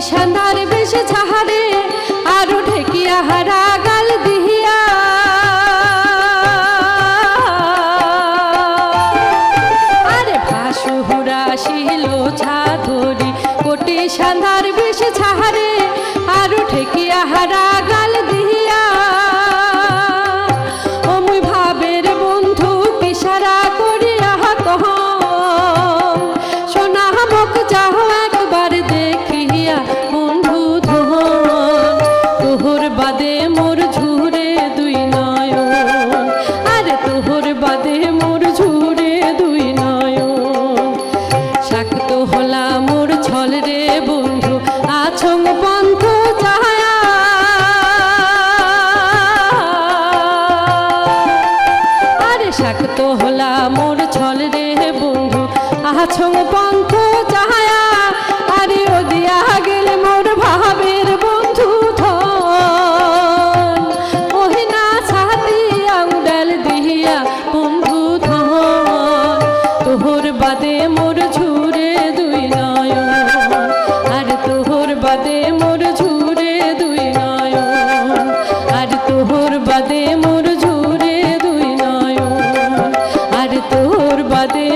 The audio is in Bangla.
কোটি বেশ ছাহারে আরও ঢেকিয়া হারা গাল দিহিয়া। আরে ভাসু ভাসুরাশিল ঝা ধরি, কোটি সান্দার বেশ ছাহারে আরও ঢেকিয়া হারা সৎসঙ্গ পন্থ চাহায়া। আরে শাক্ত হলা মোর ছল রে বন্ধু আহা সঙ্গ পন্থ মোর ঝুরে দুই নয়ন আর তোহর বাদে মোর ঝুরে দুই নয়ন আর তোহর বাদে